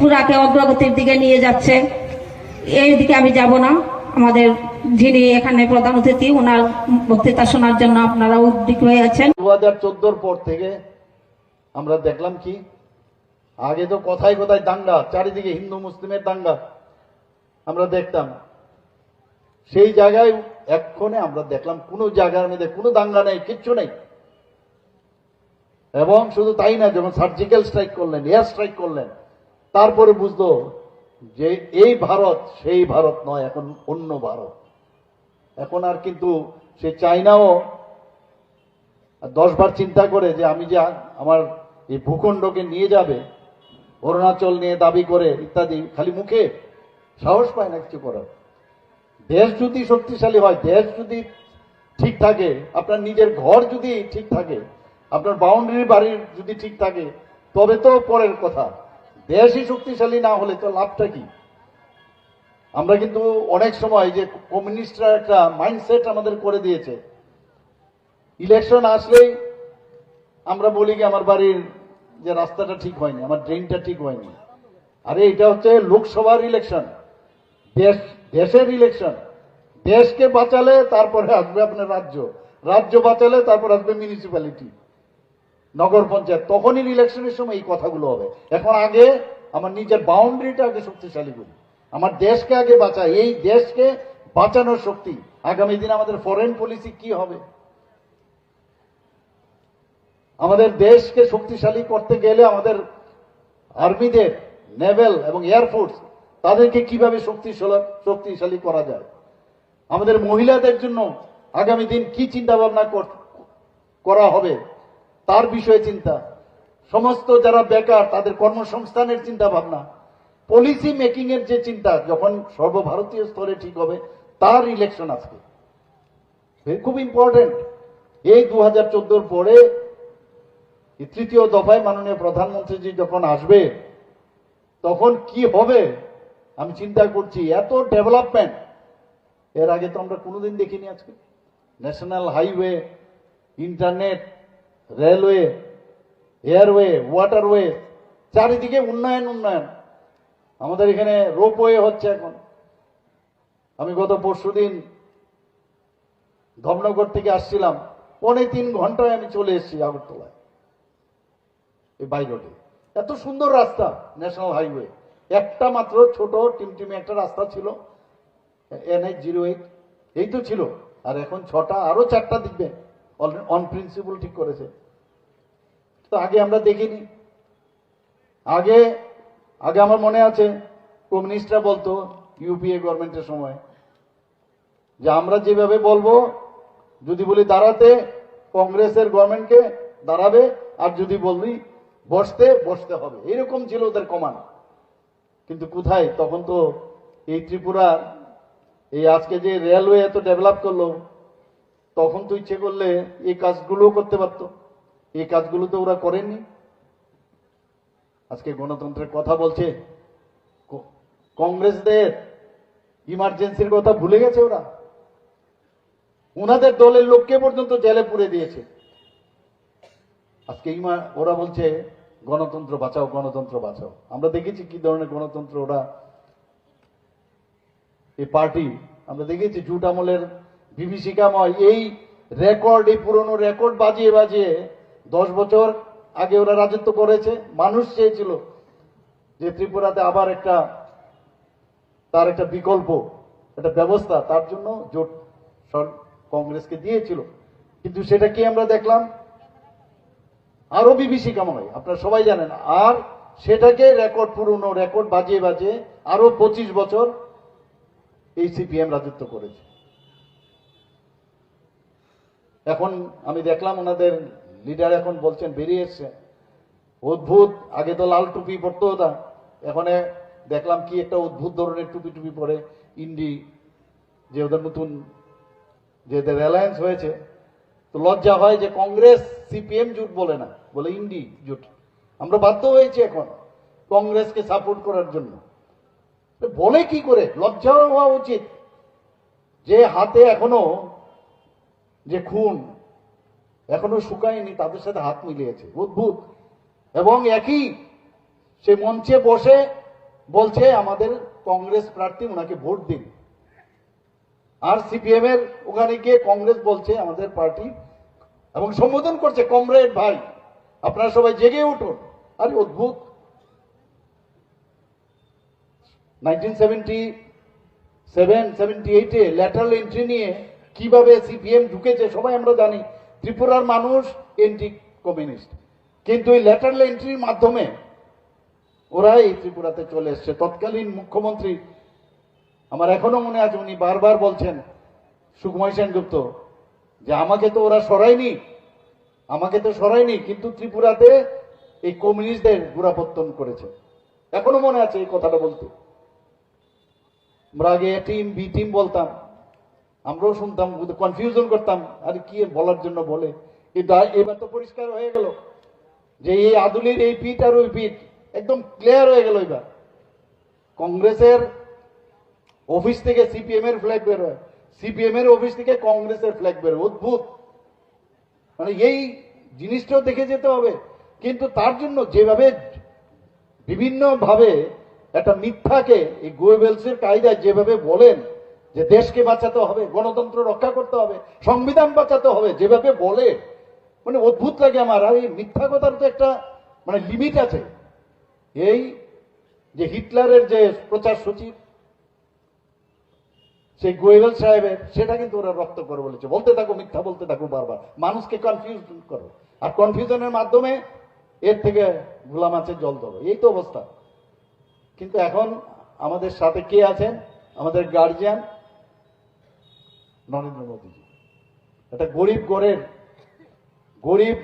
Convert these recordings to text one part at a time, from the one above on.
পুরাকে অগ্রগতির দিকে নিয়ে যাচ্ছে। এই দিকে আমি যাব না। আমাদের যিনি এখানে প্রধান অতিথি, ওনার বক্তৃতা শোনার জন্য আপনারা উদ্বিগ হয়ে আছেন। দু হাজার চোদ্দোর পর থেকে আমরা দেখলাম কি, আগে তো কথায় কথায় দাঙ্গা, চারিদিকে হিন্দু মুসলিমের দাঙ্গা আমরা দেখতাম। সেই জায়গায় এক্ষণে আমরা দেখলাম কোনো জায়গার মধ্যে কোনো দাঙ্গা নেই, কিচ্ছু নেই। এবং শুধু তাই না, যখন সার্জিক্যাল স্ট্রাইক করলেন এয়ার স্ট্রাইক করলেন তারপরে বুঝলো যে এই ভারত সেই ভারত নয়, এখন অন্য ভারত। এখন আর কিন্তু সে চাইনাও দশবার চিন্তা করে যে আমি যে আমার এই ভূখণ্ডকে নিয়ে যাবে, অরুণাচল নিয়ে দাবি করে ইত্যাদি, খালি মুখে সাহস পায় না কিছু করার। দেশ যদি শক্তিশালী হয়, দেশ যদি ঠিক থাকে, আপনার নিজের ঘর যদি ঠিক থাকে, আপনার বাউন্ডারি বাড়ির যদি ঠিক থাকে, তবে তো পরের কথা। দেশই শক্তিশালী না হলে তো লাভটা কি? আমরা কিন্তু অনেক সময় যে কমিউনিস্টরা একটা মাইন্ডসেট আমাদের করে দিয়েছে। ইলেকশন আসলেই আমরা বলি কি, আমার বাড়ির যে রাস্তাটা ঠিক হয়নি, আমার ড্রেনটা ঠিক হয়নি। আরে, এটা হচ্ছে লোকসভার ইলেকশন দেশ, দেশের ইলেকশন দেশকে বাঁচালে তারপরে আসবে আপনার রাজ্য। রাজ্য বাঁচালে তারপর আসবে মিউনিসিপ্যালিটি নগর পঞ্চায়েত, তখনই ইলেকশনের সময় এই কথাগুলো হবে। এখন আগে আমার নিজের বাউন্ডারিটা আগে শক্তিশালী করি। আমার দেশকে আগে বাঁচাই। এই দেশকে বাঁচানোর শক্তি। আগামী দিন আমাদের ফরেন পলিসি কি হবে? আমাদের দেশকে শক্তিশালী করতে গেলে আমাদের আর্মিদের নেভেল এবং এয়ারফোর্স তাদেরকে কীভাবে শক্তিশালী শক্তিশালী করা যায়? আমাদের মহিলাদের জন্য আগামী দিন কি চিন্তা ভাবনা করা হবে? তার বিষয়ে চিন্তা। সমস্ত যারা বেকার, তাদের কর্মসংস্থানের চিন্তা ভাবনা পলিসি মেকিং এর যে চিন্তা, যখন সর্বভারতীয় স্তরে ঠিক হবে, তার ইলেকশন আজকে। খুব ইম্পর্টেন্ট এই দু হাজার পরে তৃতীয় দফায় মাননীয় প্রধানমন্ত্রীজি যখন আসবে, তখন কি হবে, আমি চিন্তা করছি। এত ডেভেলপমেন্ট এর আগে তো আমরা কোনোদিন দেখিনি আজকে। National highway internet railway, airway, waterway, চারিদিকে উন্নয়ন উন্নয়ন। আমাদের এখানে রোপওয়ে হচ্ছে এখন। আমি গত পরশুদিন ধর্মনগর থেকে আসছিলাম, পৌনে তিন ঘন্টায় আমি চলে এসেছি আগরতলায়, এই বাই রোডে। এত সুন্দর রাস্তা, ন্যাশনাল হাইওয়ে। একটা মাত্র ছোট টিমটিমে একটা রাস্তা ছিল এনএইচ জিরো এইট। এই তো ছিল, আর এখন ছটা আরও চারটা দিবে অন প্রিন্সিপাল ঠিক করেছে। তো আগে আমরা দেখিনি। আগে আগে আমার মনে আছে, কমিউনিস্টরা বলতো ইউপিএ গভর্নমেন্টের সময় যে আমরা যেভাবে বলব, যদি বলি দাঁড়াতে, কংগ্রেসের গভর্নমেন্টকে দাঁড়াবে, আর যদি বলবি বসতে বসতে হবে। এরকম ছিল ওদের কমান কিন্তু কোথায়? তখন তো এই ত্রিপুরার, এই আজকে যে রেলওয়ে এত ডেভেলপ করল, তখন তো ইচ্ছে করলে এই কাজগুলোও করতে পারতো। এই কাজগুলো তো ওরা করেনি আজকে গণতন্ত্রের কথা বলছে। কংগ্রেসদের ইমার্জেন্সির কথা ভুলে গেছে ওরা। ওনাদের দলের লোককে পর্যন্ত জেলে পুরে দিয়েছে। আজকে ওরা বলছে, গণতন্ত্র বাঁচাও গণতন্ত্র বাঁচাও। আমরা দেখেছি কি ধরনের গণতন্ত্র ওরা এই পার্টি, আমরা দেখেছি জুট আমলের বিভীষিকাময় এই রেকর্ড, এই পুরনো রেকর্ড বাজিয়ে বাজিয়ে দশ বছর আগে ওরা রাজত্ব করেছে। মানুষ চেয়েছিল যে ত্রিপুরাতে আবার একটা, তার একটা বিকল্প, একটা ব্যবস্থা। তার জন্য জোট কংগ্রেসকে দিয়েছিল। কিন্তু সেটা কি আমরা দেখলাম? আরও বিভীষিকাময় আপনারা সবাই জানেন। আর সেটাকে রেকর্ড পুরনো, রেকর্ড বাজিয়ে বাজিয়ে আরও পঁচিশ বছর এই সিপিএম রাজত্ব করেছে। এখন আমি দেখলাম ওনাদের লিডার এখন বলছেন বেরিয়ে এসছে। অদ্ভুত, আগে তো লাল টুপি পরতো ওটা এখন দেখলাম কি একটা অদ্ভুত ধরনের টুপি টুপি পরে ইন্ডি যে ওদের নতুন যে অ্যালায়েন্স হয়েছে, তো লজ্জা হয় যে কংগ্রেস সিপিএম জোট বলে না, বলে ইন্ডি জোট। আমরা বাধ্য হয়েছি এখন কংগ্রেসকে সাপোর্ট করার জন্য। বলে কি করে? লজ্জা হওয়া উচিত। যে হাতে এখনও যে খুন এখনও শুকায়নি, তাদের সাথে হাত মিলিয়েছে, অদ্ভুত। এবং একই সে মঞ্চে বসে বলছে, আমাদের কংগ্রেস প্রার্থী ওনাকে ভোট দিন। আর সিপিএম এর ওখানে গিয়ে কংগ্রেস বলছে, আমাদের পার্টি এবং সম্বোধন করছে, কমরেড ভাই, আপনারা সবাই জেগে উঠুন। আরে অদ্ভুত। নাইনটিন সেভেন, সেভেন্টি এইটে ল্যাটারাল এন্ট্রি নিয়ে কীভাবে সিপিএম ঢুকেছে, সবাই আমরা জানি। ত্রিপুরার মানুষ এন্টি কমিউনিস্ট কিন্তু এই ল্যাটারাল এন্ট্রির মাধ্যমে ওরা এই ত্রিপুরাতে চলে এসছে। তৎকালীন মুখ্যমন্ত্রী, আমার এখনও মনে আছে, উনি বারবার বলছেন, সুকুমার সেনগুপ্ত, যে আমাকে তো ওরা সরায়নি, আমাকে তো সরায়নি, কিন্তু ত্রিপুরাতে এই কমিউনিস্টদের গোড়াপত্তন করেছে। এখনও মনে আছে এই কথাটা বলতে। আমরা আগে এ টিম বি টিম বলতাম। আমরাও শুনতাম কনফিউশন করতাম, আর কি বলার জন্য বলে। কিন্তু এবার তো পরিষ্কার হয়ে গেল যে এই আদুলির এই পিঠ আর ওই পিঠ একদম ক্লিয়ার হয়ে গেল এবার। কংগ্রেসের অফিস থেকে সিপিএম এর ফ্ল্যাগ বের হয়। সিপিএম এর অফিস থেকে কংগ্রেসের ফ্ল্যাগ বের অদ্ভুত। মানে এই জিনিসটাও দেখে যেতে হবে। কিন্তু তার জন্য যেভাবে বিভিন্ন ভাবে একটা মিথ্যাকে এই গোয়েবেলসের কায়দায় যেভাবে বলেন যে দেশকে বাঁচাতে হবে, গণতন্ত্র রক্ষা করতে হবে, সংবিধান বাঁচাতে হবে, যেভাবে বলে মানে অদ্ভুত লাগে আমার। আর এই মিথ্যা কথার তো একটা মানে লিমিট আছে। এই যে হিটলারের যে প্রচার সচিব, সেই গোয়েবেল সাহেবের, সেটা কিন্তু ওরা রক্ত করে বলেছে। বলতে থাকো মিথ্যা, বলতে থাকো বারবার। মানুষকে কনফিউজ করো। আর কনফিউশনের মাধ্যমে এর থেকে ভোলা মাছের জল দেবো এই তো অবস্থা। কিন্তু এখন আমাদের সাথে কে আছেন? আমাদের গার্জিয়ান নরেন্দ্র মোদীজি একটা গরিব গড়ের গরিব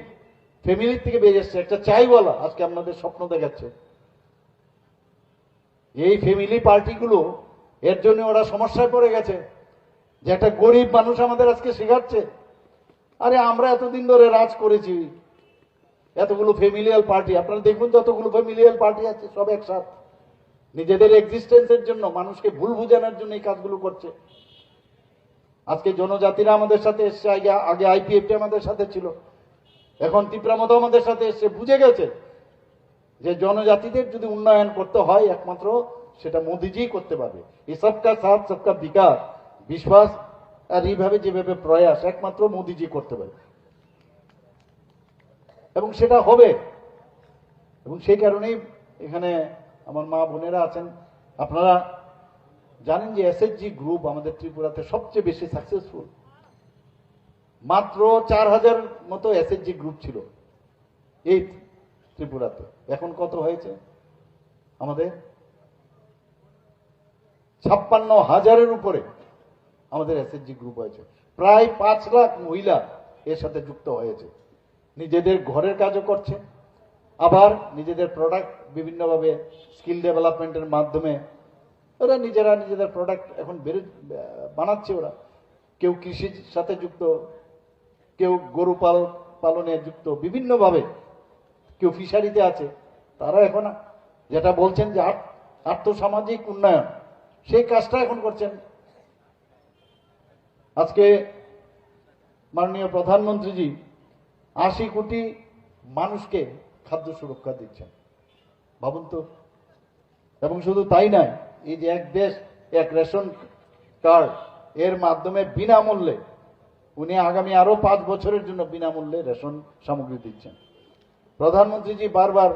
ফ্যামিলির থেকে বেরিয়ে এসছে। একটা চাইওয়ালা, আজকে আপনাদের স্বপ্ন দেখাচ্ছে। এই ফ্যামিলি পার্টিগুলো, এর জন্য ওরা সমস্যায় পড়ে গেছে। যে একটা গরিব মানুষ আমাদের আজকে শেখাচ্ছে। আরে, আমরা এতদিন ধরে রাজ করেছি। এতগুলো ফ্যামিলিয়াল পার্টি। আপনারা দেখুন যতগুলো ফ্যামিলিয়াল পার্টি আছে, সব একসাথ। নিজেদের এক্সিস্টেন্সের জন্য, মানুষকে ভুল বুঝানোর জন্য এই কাজগুলো করছে। আজকে জনজাতিরা আমাদের সাথে এসছে, আগে আগে আইপিএফটি আমাদের সাথে ছিল। এখন তিপ্রামতো আমাদের সাথে এসছে। বুঝে গেছে যে জনজাতিদের যদি উন্নয়ন করতে হয় একমাত্র, সেটা মোদিজি করতে পারবে। এই সবকা সাথ, সবকা বিকাশ, বিশ্বাস, আর এইভাবে যেভাবে প্রয়াস, একমাত্র মোদিজি করতে পারবে। এবং সেটা হবে। এবং সেই কারণেই এখানে আমার মা বোনেরা আছেন। আপনারা জানেন যে এসএসজি গ্রুপ আমাদের ত্রিপুরাতে সবচেয়ে বেশি সাকসেসফুল মাত্র চার হাজার মতো এসএসজি গ্রুপ ছিল এই ত্রিপুরাতে। এখন কত হয়েছে? আমাদের ছাপ্পান্ন হাজারের উপরে আমাদের এসএসজি গ্রুপ হয়েছে। প্রায় পাঁচ লাখ মহিলা এর সাথে যুক্ত হয়েছে। নিজেদের ঘরের কাজও করছে। আবার নিজেদের প্রোডাক্ট বিভিন্নভাবে স্কিল ডেভেলপমেন্টের মাধ্যমে ওরা নিজেরা নিজেদের প্রোডাক্ট এখন বেরো বানাচ্ছে ওরা। কেউ কৃষির সাথে যুক্ত, কেউ গরু পাল পালনে যুক্ত, বিভিন্নভাবে। কেউ ফিশারিতে আছে। তারা এখন যেটা বলছেন যে আর্থসামাজিক উন্নয়ন, সেই কাজটা এখন করছেন। আজকে মাননীয় প্রধানমন্ত্রীজি আশি কোটি মানুষকে খাদ্য সুরক্ষা দিচ্ছেন। ভাবুন তো। এবং শুধু তাই নয় এই যে এক দেশ এক রেশন কার্ড এর মাধ্যমে বিনামূল্যে। উনি আগামী আরও পাঁচ বছরের জন্য বিনামূল্যে রেশন সামগ্রী দিচ্ছেন। প্রধানমন্ত্রীজি বারবার